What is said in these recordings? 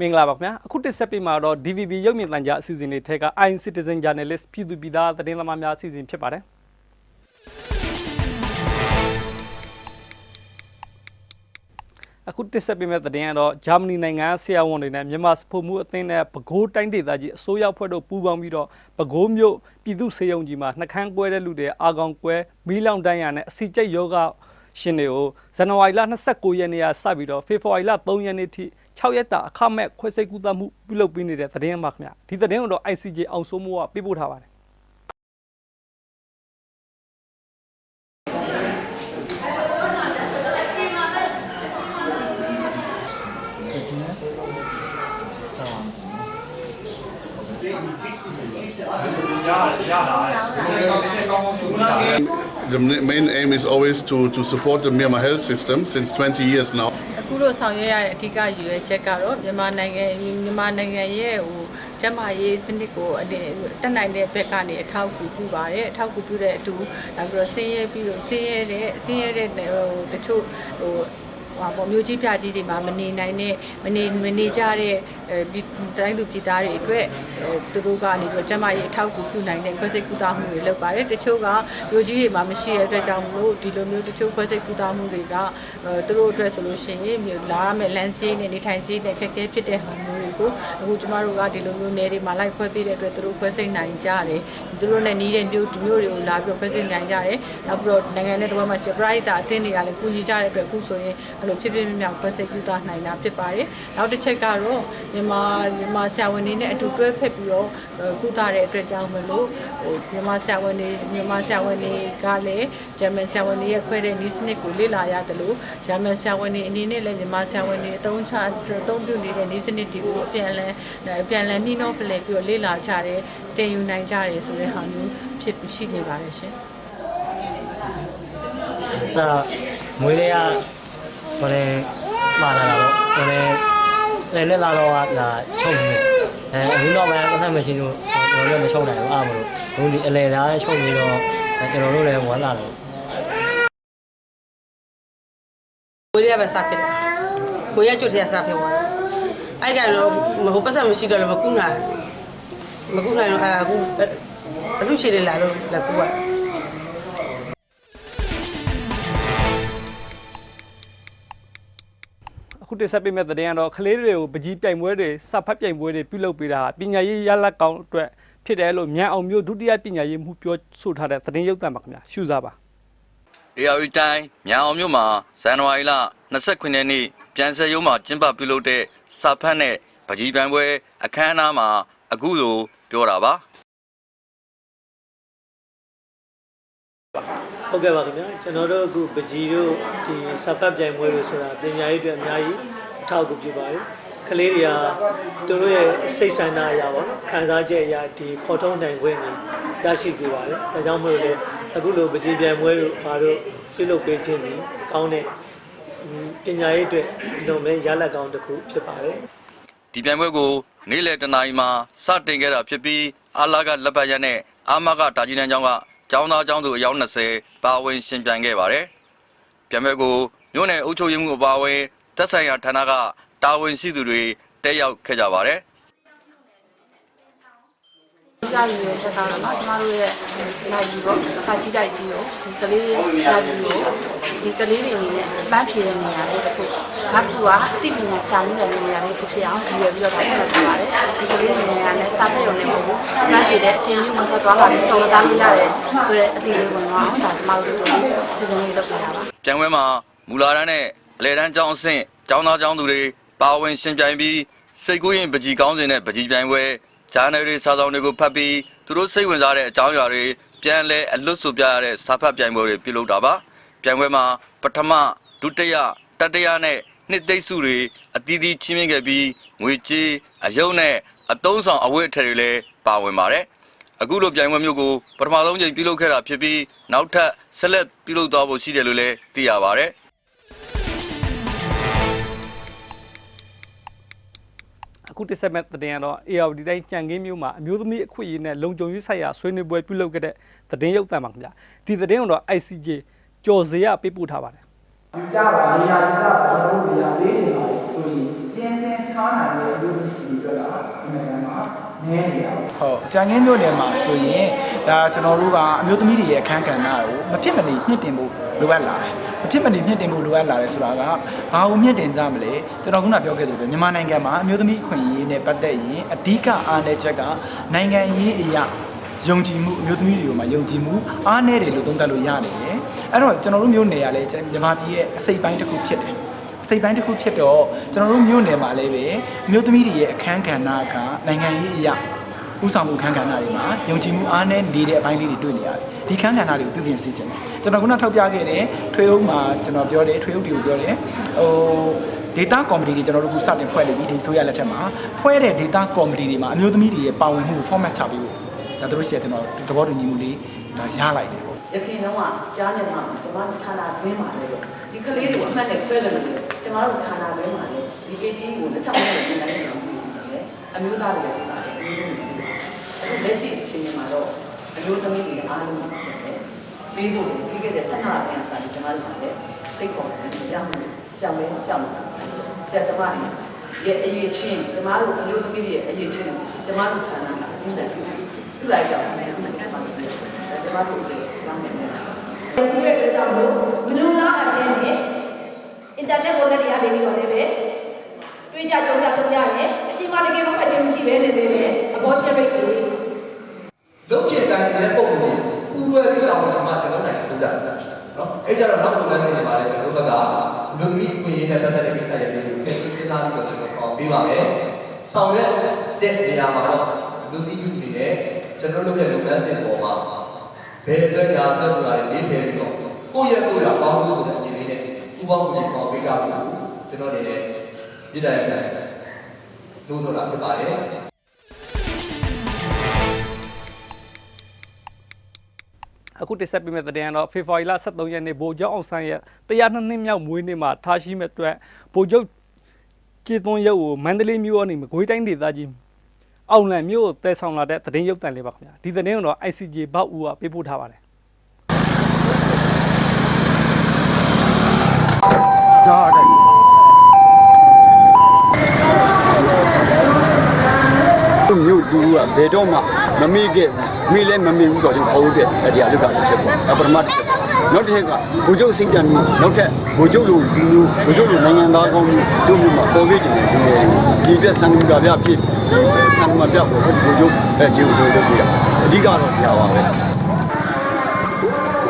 မင်္ဂလာပါခင်ဗျာအခုတစ်ဆက်ပြီးမှာတော့ DVB ရုပ်မြင်သံကြားအစီအစဉ်တွေထက်က i Citizen Journalist ပြည်သူပြည်သားသတင်းသမားများအစီအစဉ်ဖြစ်ပါတယ်အခုတစ်ဆက်ပေးမဲ့သတင်းကတော့ဂျာမနီနိုင်ငံဆရာဝန်တွေနဲ့မြန်မာစဖို့မှုအသင်းနဲ့ပဲခူးတိုင်းဒေသကြီးအစိုးရဖွဲ့တို့ပူးပေါင်းပြီးတော့ပဲခူးမြို့ပြည်သူ့စေယုံကြီးမှာနှကန်းကွဲတဲ့လူတွေအာကောင်ကွဲမီးလောင်တန်းရနဲ့အစီကျိတ်ယောဂရှင်တွေကိုဇန်နဝါရီလ29ရက်နေ့ကစပြီးတော့ဖေဖော်ဝါရီလ3ရက်နေ့ထိ 6ရက်တာအခမဲ့ခွဲစိတ်ကူသမှုပြုလုပ်ပေးနေတဲ့သတင်းမှာခင်ဗျဒီသတင်းကိုတော့ ICJ အောင်စိုးမိုးကပေးပို့ထားပါတယ် The main aim is always to, to support the Myanmar health system since 20 years now. အခုလိုဆောင်ရွက်ရတဲ့အဓိကရည်ရွယ်ချက်ကတော့မြန်မာနိုင်ငံမြန်မာနိုင်ငံရဲ့ဟိုကျန်းမာရေးစနစ်ကိုအတင်တက်နိုင်တဲ့ဘက်ကနေအထောက်အကူပြုပါတယ်အထောက်အကူပြုတဲ့အတူနောက်ပြီးတော့ဆင်းရဲပြီးတော့ဆင်းရဲတဲ့ဆင်းရဲတဲ့ဟိုတချို့ဟို ဟာပေါ့မျိုးကြီးပြကြီးတွေမှာမနေနိုင်တဲ့မနေမနေကြတဲ့အဲဒီတိုင်းသူပြည်သားတွေအတွက်အဲသူတို့ကနေပြီးတော့ကျန်းမာရေးအထောက်အကူပြုနိုင်တဲ့ခွဲစိတ်ကူတာမှုတွေလုပ်ပါတယ်တချို့ကမျိုးကြီးတွေမှာမရှိတဲ့အတွက်ကြောင့်မလို့ဒီလိုမျိုးတချို့ခွဲစိတ်ကူတာမှုတွေကအဲသူတို့အတွက်ဆိုလို့ရှိရင်မြို့လာရမယ့်လမ်းစီးနဲ့နေထိုင်စီးနဲ့ခက်ခဲဖြစ်တဲ့ဟာမျိုး တွေကိုအခုကျမတို့ကဒီလိုမျိုးနယ်တွေမှာလိုက်ခွဲပေးတဲ့အတွက်သူတို့ခွဲစိတ်နိုင်ကြတယ်သူတို့နဲ့နီးတဲ့မြို့မြို့တွေကိုလာပြီးတော့ခွဲစိတ်နိုင်ကြတယ်နောက်ပြီးတော့နိုင်ငံနဲ့တစ်ဝက်မှာရှိပရိသတ်အသင်းတွေကလည်းကူညီကြတဲ့အတွက်အခုဆိုရင်အဲ့လိုဖြစ်ဖြစ်မြောက်ခွဲစိတ်ကူတာနိုင်တာဖြစ်ပါတယ်နောက်တစ်ချက်ကတော့မြန်မာမြန်မာဆရာဝန်တွေနဲ့အတူတွဲဖက်ပြီးတော့ကုသတဲ့အတွက်ကြောင့်မလို့ဟိုမြန်မာဆရာဝန်တွေမြန်မာဆရာဝန်တွေကလည်းဂျာမန်ဆရာဝန်တွေရဲ့ခွဲတဲ့နီးစနစ်ကိုလေ့လာရတယ်လို့ဂျာမန်ဆရာဝန်တွေအနေနဲ့လည်းမြန်မာဆရာဝန်တွေအသုံးချအသုံးပြုနေတဲ့နီးစနစ်တွေကိုအပြန်အလှန်အပြန်အလှန်နှီးနှောဖလှယ်ပြီးတော့လေ့လာကြတယ်တင်ယူနိုင်ကြတယ်ဆိုတဲ့ဟာမျိုးဖြစ်ရှိနေပါတယ်ရှင်ဒါမွေးလေးကဟိုလေမာလာတာပေါ့ဟိုလေလည်းလက်လာတော့ကဒါချုပ်နေအဲအခုတော့ပဲပတ်သက်မရှိလို့ကျွန်တော်လည်းမချုပ်နိုင်ဘူးအားမလို့ဘုံဒီအလဲသားချုပ်ပြီးတော့ကျွန်တော်တို့လည်းဝမ်းလာတယ်ကိုရီးယားပဲစဖြစ်တယ်ကိုရီးယားကျွတ်ထဲစဖြစ်သွားတယ် အဲ့ကတော့ဟိုပတ်စံမရှိတော့လည်းမကူနိုင်မကူနိုင်တော့အဲ့ဒါအခုအလူရှိတယ်လာလို့လက်ကူကအခုတစ်ဆက်ပေးမဲ့သတင်းကတော့ကလေးတွေကိုပကြီးပြိုင်ပွဲတွေစဖတ်ပြိုင်ပွဲတွေပြုလုပ်ပေးတာပညာရေးရလက်ကောင်းအတွက်ဖြစ်တယ်လို့မြန်အောင်မျိုးဒုတိယပညာရေးမှုပြောဆိုထားတဲ့သတင်းရုပ်သံပါခင်ဗျာရှုစားပါ ARU တိုင်းမြန်အောင်မြို့မှာဇန်နဝါရီလ29ရက်နေ့ပြန်ဆက်ရုံးမှာကျင်းပပြုလုပ်တဲ့ စာဖတ်နဲ့ပကြီးပန်းပွဲ အခမ်းအနားမှာအခုလိုပြောတာပါဟုတ်ကဲ့ပါခင်ဗျာကျွန်တော်တို့အခုပကြီးတို့ဒီစပတ်ပြိုင်ပွဲလို့ဆိုတာပညာရေးအတွက်အများကြီးအထောက်အကူပြုပါတယ်ကလေးတွေကသူတို့ရဲ့စိတ်ဆန္ဒအရာပေါ့နော်ခံစားချက်အရာဒီဖော်ထုတ်နိုင်ခွင့်တွေရရှိစေပါတယ်ဒါကြောင့်မို့လို့လေအခုလိုပကြီးပြိုင်ပွဲတို့ဘာတို့ပြုလုပ်ပေးခြင်းဒီကောင်းတဲ့ ပညာရေးအတွက်အလွန်ပဲရလက်ကောင်းတစ်ခုဖြစ်ပါတယ်ဒီပြိုင်ပွဲကိုနေ့လယ်တနာရီမှာစတင်ခဲ့တာဖြစ်ပြီးအာလာကလက်ပတ်ရက်နဲ့အာမကတာကြီးနန်းကျောင်းကကျောင်းသားကျောင်းသူအယောက်20ပါဝင်ရှင်ပြိုင်ခဲ့ပါတယ်ပြိုင်ပွဲကိုမြို့နယ်အုပ်ချုပ်ရေးမှူးအပါအဝင်သက်ဆိုင်ရာဌာနကတာဝန်ရှိသူတွေတက်ရောက်ခဲ့ကြပါတယ် ဒီကလူရဲ့ဆက်သားတော့ကျမတို့ရဲ့နိုင်ပြီးတော့စာကြည့်တိုက်ကြီးကိုဒီကလေးတွေနိုင်ပြီးတော့ဒီကလေးတွေအနေနဲ့ပန်းဖြေတဲ့နေရာလေးတစ်ခုနောက်တစ်ခုကအသိပညာရှာမိတဲ့နေရာလေးဖြစ်ဖြစ်အောင်ဒီရွယ်ပြီးတော့ဒါပြတ်ထားပါတယ်ဒီကလေးတွေနေရာနဲ့စာဖတ်ရုံနဲ့မဟုတ်ဘူးပန်းဖြေတဲ့အချိန်မျိုးမှာထွက်သွားလာပြီးစော်ကားလို့ရတယ်ဆိုတဲ့အသိလေးဝင်တော့အောင်ဒါကျမတို့တို့စီစဉ်လေးလုပ်ပြတာပါပြိုင်ပွဲမှာမူလာတန်းနဲ့အလဲတန်းကျောင်းအဆင့်ကျောင်းသားကျောင်းသူတွေပါဝင်ရှင်ပြိုင်ပြီးစိတ်ကူးရင်ပကြီးကောင်းစဉ်နဲ့ပကြီးပြိုင်ပွဲ ဂျာနယ်တွေစာဆောင်တွေကိုဖတ်ပြီးသူတို့စိတ်ဝင်စားတဲ့အကြောင်းအရာတွေပြန်လဲအလွတ်ဆိုပြရတဲ့စာဖတ်ပြိုင်ပွဲတွေပြုလုပ်တာပါပြိုင်ပွဲမှာပထမဒုတိယတတိယနဲ့နှစ်သိမ့်စုတွေအသီးသီးချင်းမြင့်ခဲ့ပြီးငွေကြေးအယုံနဲ့အတုံးဆောင်အဝတ်အထည်တွေလည်းပါဝင်ပါတယ်အခုလိုပြိုင်ပွဲမျိုးကိုပထမဆုံးချိန်ပြုလုပ်ခဲ့တာဖြစ်ပြီးနောက်ထပ်ဆက်လက်ပြုလုပ်သွားဖို့ရှိတယ်လို့လည်းသိရပါဗျ။ အခုတစ်ဆက်မဲ့သတင်းကတော့ ARD တိုင်းကြံကင်းမြို့မှာအမျိုးသမီးအခွင့်အရေးနဲ့လုံခြုံရေးဆိုင်ရာဆွေးနွေးပွဲပြုလုပ်ခဲ့တဲ့သတင်းရုပ်သံပါခင်ဗျာဒီသတင်းကိုတော့ ICJ ကြော်စေရပေးပို့ထားပါတယ်ယူကြပါနေရာယူကြပါဘုရားနေရာလေးနေပါလေဆိုရင်ပြင်းစင်ထားနိုင်တဲ့အမျိုး ဟုတ်ကြံငင်းမျိုးနယ်မှာဆိုရင်ဒါကျွန်တော်တို့ကအမျိုးသမီးတွေရဲ့အခန်းကဏ္ဍကိုမဖြစ်မနေမြင့်တင်ဖို့လိုအပ်လာတယ်မဖြစ်မနေမြင့်တင်ဖို့လိုအပ်လာတယ်ဆိုတာကဘာကိုမြင့်တင်ကြမလဲကျွန်တော်ခုနပြောခဲ့သလိုပဲမြန်မာနိုင်ငံမှာအမျိုးသမီးအခွင့်အရေးနဲ့ပတ်သက်ရင်အဓိကအားနည်းချက်ကနိုင်ငံရေးအရာယုံကြည်မှုအမျိုးသမီးတွေကိုမှယုံကြည်မှုအားနည်းတယ်လို့သုံးသပ်လို့ရတယ်အဲ့တော့ကျွန်တော်တို့မျိုးနယ်ကလည်းမြန်မာပြည်ရဲ့အစိတ်ပိုင်းတစ်ခုဖြစ်တယ်စိတ်ပိုင်းတစ်ခုဖြစ်တော့ကျွန်တော်တို့မြို့နယ်မှာလည်းပဲမြို့သမီးတွေရဲ့အခန်းကဏ္ဍကနိုင်ငံရေးအရာ ဥဆောင်မှုအခန်းကဏ္ဍတွေမှာယုံကြည်မှုအားနည်းနေတဲ့အပိုင်းလေးတွေတွေ့နေရတယ်ဒီအခန်းကဏ္ဍတွေကိုပြုပြင်စေချင်တယ်ကျွန်တော်ခုနထောက်ပြခဲ့တဲ့ထွေအုပ်မှာကျွန်တော်ပြောတယ်ထွေအုပ်တွေကိုပြောတယ်ဟို data committee တွေကျွန်တော်တို့ခုစတင်ဖွဲ့နေပြီဒီဆိုရလက်ထက်မှာဖွဲ့တဲ့ data committee တွေမှာအမျိုးသမီးတွေရဲ့ပါဝင်မှုကို format ချပေးဖို့ဒါတို့ရှိတဲ့ကျွန်တော်သဘောတူညီမှုလေးဒါရလိုက်တယ်ရခိုင်တော့ကကြားနေမှာကျမတို့ဌာနတွင်းမှာလည်းဒီကလေးတွေကိုအမှတ်နဲ့ခွဲတယ်လို့ကျမတို့ဌာနတွင်းမှာလည်းဒီ KT ကိုလက်ထောက်နဲ့ပြန်တိုင်းအောင်ပြီးတယ်အမျိုးသားတွေလည်းပါတယ်အမျိုးသမီးတွေအခု လက်ရှိအချိန်မှာတော့အမျိုးသမီးတွေအားလုံးပါတယ်ပြီးဖို့ပြီးခဲ့တဲ့ဆက်နာပြန်စာကျမတို့ကလည်းသိပေါ်တယ်ကြောင်းရှောင်းလဲရှောင်းတာဆရာကျမတွေရဲ့အရေးချင်းကျမတို့အမျိုးသမီးတွေရဲ့အရေးချင်းကျမတို့ဌာနကပြုတယ်ပြုလိုက်ကြတယ်အမှန်တမ်းပါပဲဒါကျမတို့လည်းကောင်းတယ်ဒီရဲ့အတွက်ကြောင့်မို့မနုလားအပြင်နဲ့အင်တာနက်ကိုလည်းတရားနေပြီးတော့လည်းပဲတွေးကြကြုံကြသုံးကြတယ်အပြင်မှာတကယ်တော့အကျင့်မရှိပဲနေသေးတယ်အဘောရှက်ပိတ်က လေးလုတ်ချင်တိုင်းတဲ့ပုံကိုပူလွယ်ပြီးအောင်ကျွန်မကျွန်တော်နိုင်ထုတ်တာနော်အဲ့ကြတော့နောက်ပုံစံတွေပါလေကျွန်တော်ဘက်ကလူမျိုးကိုရင်းနဲ့ပတ်သက်တဲ့ကိစ္စတွေတွေကိုထည့်သွင်းထားပြီးတော့ကျွန်တော်ပေါ်ပေးပါမယ်ဆောင်ရွက်တဲ့နေရာမှာတော့လူမျိုးယူနေတယ်ကျွန်တော်လုပ်တဲ့လုပ်ငန်းစဉ်ပေါ်မှာဘယ်အတွက်ညာဆက်ဆိုတာတွေလေးဖယ်ပြီးတော့ကိုယ့်ရဲ့ကိုယ်ရပေါင်းလို့ဆိုတဲ့အနေနဲ့ဥပဒေကိုဆောင်ပေးကြပြီကျွန်တော်နေနဲ့ပြည်တိုင်းတိုင်းလို့ဆိုတာဖြစ်ပါတယ် အခုတင်ဆက်ပေးမယ့်သတင်းကတော့ဖေဖော်ဝါရီလ23ရက်နေ့ဗိုလ်ချုပ်အောင်ဆန်းရဲ့102နှစ်မြောက်မွေးနေ့မှာထားရှိမဲ့အတွက်ဗိုလ်ချုပ်ကျေသွန်းရုပ်ကိုမန္တလေးမြို့ကနေမကွေးတိုင်းဒေသကြီးအောင်လံမြို့ကိုတည်ဆောင်လာတဲ့သတင်းရုပ်သံလေးပါခင်ဗျာဒီသတင်းကိုတော့ ICJ ဘောက်ဦးကပေးပို့ထားပါတယ်မြို့တူကဘယ်တော့မှမမေ့ခဲ့ဘူး မေ့လည်းမမေ့ဘူးဆိုတော့ကျွန်တော်ဟောတဲ့တရားလုတာတစ်ချက်ပေါ့အပရမတ်တစ်ချက်နောက်တစ်ချက်ကဘုချုပ်စိတ်တမ်းမျိုးနောက်ထပ်ဘုချုပ်လိုဒီမျိုးဘုချုပ်လိုနိုင်ငံသားကောင်းမျိုးတို့မျိုးမှာပေါ်ပြချင်တယ်ဒီဒီပြဆန်လူတာပြဖြစ်ဆန်မပြပေါ့ဘုချုပ်အဲဂျီကိုတို့ဆိုရအဓိကတော့ပြပါပဲ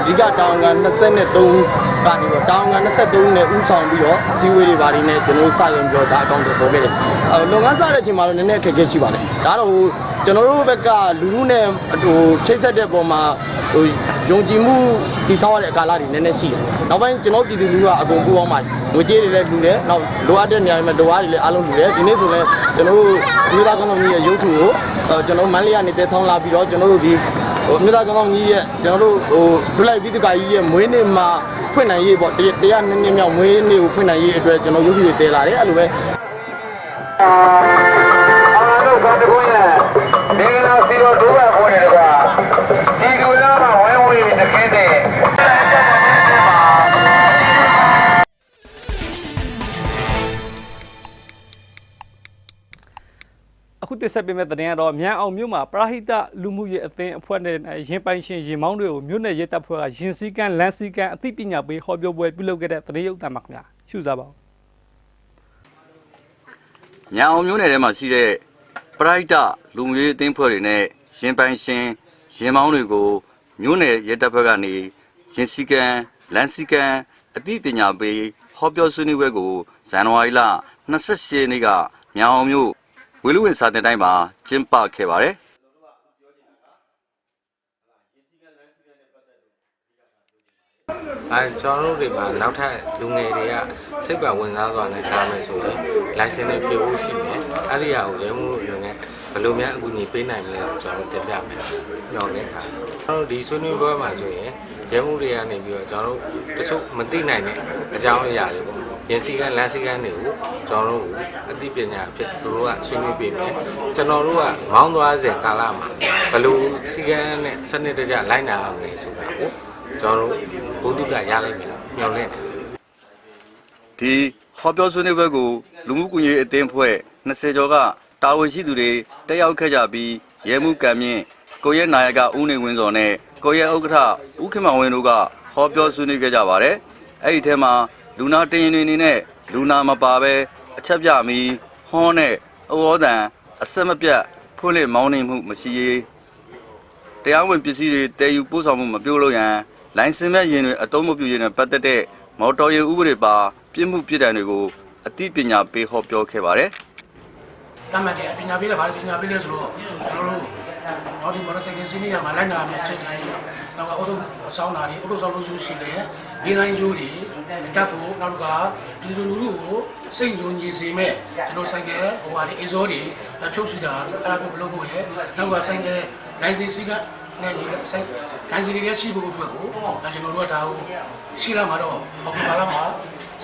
အဓိကတောင်က23ကနေတော့တောင်က23နဲ့ဥဆောင်ပြီးတော့ဇီဝေးတွေဘာတွေနဲ့ကျွန်တော်စရင်ပြောဒါအကောင့်တွေပေါ်ခဲ့တယ်။အဲလုပ်ငန်းစတဲ့အချိန်မှာတော့နည်းနည်းအခက်အခဲရှိပါတယ်။ဒါတော့ဟို ကျွန်တော်တို့ဘက်ကလူလူနဲ့ဟိုချိတ်ဆက်တဲ့ပုံမှာဟိုယုံကြည်မှုတည်ဆောက်ရတဲ့ကာလတွေနည်းနည်းရှိတယ်။နောက်ပိုင်းကျွန်တော်ပြည်သူလူထုကအကုန်ပူပေါင်းပါတယ်။ငွေကြေးတွေလည်းလူတယ်။နောက်လိုအပ်တဲ့နေရာတွေမှာလိုအားတွေလည်းအားလုံးလူတယ်။ဒီနေ့ဆိုလည်းကျွန်တော်တို့မြို့သားကောင်ကြီးရဲ့ရုပ်ထုကိုအဲကျွန်တော်မန္တလေးကနေတည်ဆောက်လာပြီးတော့ကျွန်တော်တို့ဒီဟိုမြို့သားကောင်ကြီးရဲ့ကျွန်တော်တို့ဟိုဒုလိုက်ပြီးတကကြီးရဲ့မွေးနေ့မှာဖွင့်နိုင်ရေးပေါ့တရားတရားနည်းနည်းမြောက်မွေးနေ့ကိုဖွင့်နိုင်ရေးအတွက်ကျွန်တော်ရုပ်ထုတွေတည်လာတယ်အဲ့လိုပဲ တင်ဆက်ပေးမယ့်သတင်းကတော့မြန်အောင်မြို့မှာပရာဟိတလူမှုရေးအသင်းအဖွဲ့နဲ့ရင်ပိုင်ရှင်ရင်မောင်းတွေကိုမြို့နယ်ရဲတပ်ဖွဲ့ကရင်စည်းကမ်းလမ်းစည်းကမ်းအသိပညာပေးဟောပြောပွဲပြုလုပ်ခဲ့တဲ့သတင်းရုပ်သံပါခင်ဗျာရှုစားပါဦးညာအောင်မျိုးနယ်ထဲမှာရှိတဲ့ပရိုက်တာလူမျိုးရေးအသင်းဖွဲ့တွေနဲ့ရင်ပိုင်ရှင်ရင်မောင်းတွေကိုမျိုးနယ်ရဲတပ်ဖွဲ့ကနေရင်စီကံလန်စီကံအသိပညာပေးဟောပြောဆွေးနွေးပွဲကိုဇန်နဝါရီလ28ရက်နေ့ကညာအောင်မျိုး ဝေလူဝင်စာတင်တိုင်းမှာကျင်းပခဲ့ပါတယ်အဲကျွန်တော်တို့တွေမှာနောက်ထပ်လူငယ်တွေကစိတ်ပါဝင်စားစွာနဲ့ထားမယ်ဆိုရင် license တွေဖြည့်ဖို့ရှိမယ်အဲ့ဒီအရာကိုရဲမှုအနေနဲ့ဘယ်လိုများအကူအညီပေးနိုင်မလဲကျွန်တော်တို့တင်ပြမယ်ညော်တဲ့အခါကျွန်တော်တို့ဒီဆွေးနွေးပွဲမှာဆိုရင်ရဲမှုတွေကနေပြီးတော့ကျွန်တော်တို့တချို့မသိနိုင်တဲ့အကြောင်းအရာတွေပေါ့ ရင်စီကန်းလမ်းစီကန်းတွေကိုကျွန်တော်တို့အသိပညာဖြစ်သူတို့ကဆွေးနွေးပေးမယ်ကျွန်တော်တို့ကမောင်းသွားစဉ်ကာလမှာဘယ်လိုစီကန်းနဲ့စနစ်တကျလိုက်နာအောင်လဲဆိုတာကိုကျွန်တော်တို့ဘုဒ္ဓတရလိုက်မယ်လို့မျှော်လင့်တယ်ဒီဟောပြောဆွေးနွေးပွဲကိုလူမှုကွန်ရက်အသင်းဖွဲ့20ကျော်ကတာဝန်ရှိသူတွေတက်ရောက်ခဲ့ကြပြီးရဲမှုကံမြင့်ကိုရဲနာယကဦးနေဝင်းစော်နဲ့ကိုရဲဥက္ကဋ္ဌဦးခင်မောင်ဝင်းတို့ကဟောပြောဆွေးနွေးခဲ့ကြပါတယ်အဲ့ဒီထဲမှာ လူနာတင်ရင်တွေအနေနဲ့လူနာမပါဘဲအချက်ပြမီဟောနဲ့အဝေါ်တန်အဆက်မပြတ်ဖွင့်လှစ်မောင်းနှင်မှုမရှိရေးတရားဝင်ပစ္စည်းတွေတည်ယူပို့ဆောင်မှုမပြုလုပ်ရန်လိုင်စင်မဲ့ယာဉ်တွေအသုံးမပြုရနဲ့ပတ်သက်တဲ့မော်တော်ယာဉ်ဥပဒေပါပြစ်မှုပြစ်ဒဏ်တွေကိုအသိပညာပေးဟောပြောခဲ့ပါတယ်တတ်မှတ်တယ်ပညာပေးတယ်ဗာပညာပေးလဲဆိုတော့ကျွန်တော်တို့ တော့ဒီမော်တော်ဆိုင်ကယ်စီးနေရမှာလိုက်နာမယ်ချက်တယ်နောက်ကအော်တိုဆောင်းတာတွေအော်တိုဆောင်းလို့ရှိရှိလေဒီတိုင်းကျိုးတွေတက်ဖို့နောက်ကဒီလူလူကိုစိတ်ညွန်ကြီးစေမဲ့ကျွန်တော်ဆိုင်ကယ်ဟိုဟာဒီအေဇောတွေဖြုတ်စီတာအဲ့ဒါမျိုးမလုပ်ဖို့ရနောက်ကဆိုင်ကယ်လိုင်စင်စီကနဲ့ဒီဆိုင်လိုင်စင်တွေရှိဖို့အတွက်ကိုကျွန်တော်တို့ကဒါကိုရှိလာမှာတော့အော်တိုပါလာမှာ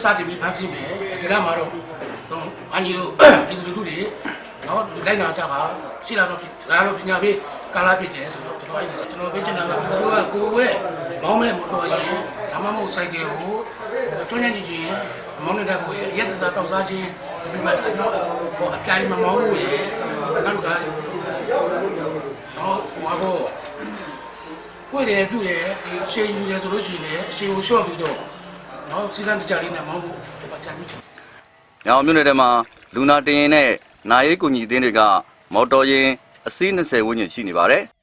စတင်ပြီးဖန်ဆီးမယ်ဒီကမှာတော့တော့အညီတို့ဒီလူလူတွေ နော်လိုက်နာကြပါရှိလာတော့ဒါတော့ပညာပေးကာလာဖြစ်တယ်ဆိုတော့ကျွန်တော်အဲ့ကျွန်တော်ပြောချင်တာကကိုကကိုဝဲမောင်းမဲ့မတော်ရင်ဒါမှမဟုတ်စိုက်ကယ်ကိုတွန်းညံ့ကြည့်ရင်မောင်းနေတဲ့ကိုရဲ့ရက်သစားတောက်စားခြင်းဒီမှာတော့ဟိုအပြိုင်မမောင်းဘူးရဲ့နောက်ကနော်ဟိုဘောကိုယ်တယ်ပြုတယ်အချိန်ယူတယ်ဆိုလို့ရှိရင်အချိန်ကိုလျှော့ပြီးတော့နော်စီကံတကြလေးနဲ့မောင်းဖို့ဒီမှာကြံပြီး။ညောင်မြို့နယ်ထဲမှာလူနာတင်ရင်နဲ့ နာရေးကူညီအသင်းတွေက မော်တော်ယာဉ်အစီး20ဝန်းကျင်ရှိနေပါတယ်။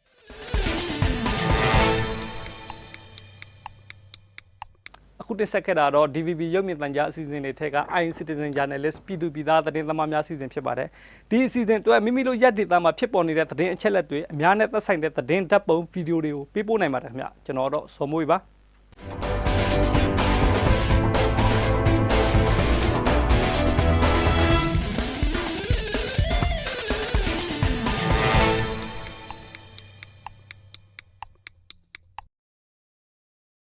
အခုတင်ဆက်ခဲ့တာတော့ DVB ရုပ်မြင်သံကြားအစီအစဉ်တွေထက်က i Citizen Journalist ပြည်သူပြည်သားသတင်းသမားများအစီအစဉ်ဖြစ်ပါတယ်ဒီအစီအစဉ်အတွက်မိမိတို့ရက်ဒေတာမှာဖြစ်ပေါ်နေတဲ့သတင်းအချက်အလက်တွေအများနဲ့သက်ဆိုင်တဲ့သတင်းဓာတ်ပုံဗီဒီယိုတွေကိုပေးပို့နိုင်ပါတယ်ခင်ဗျကျွန်တော်တော့စော်မွေးပါ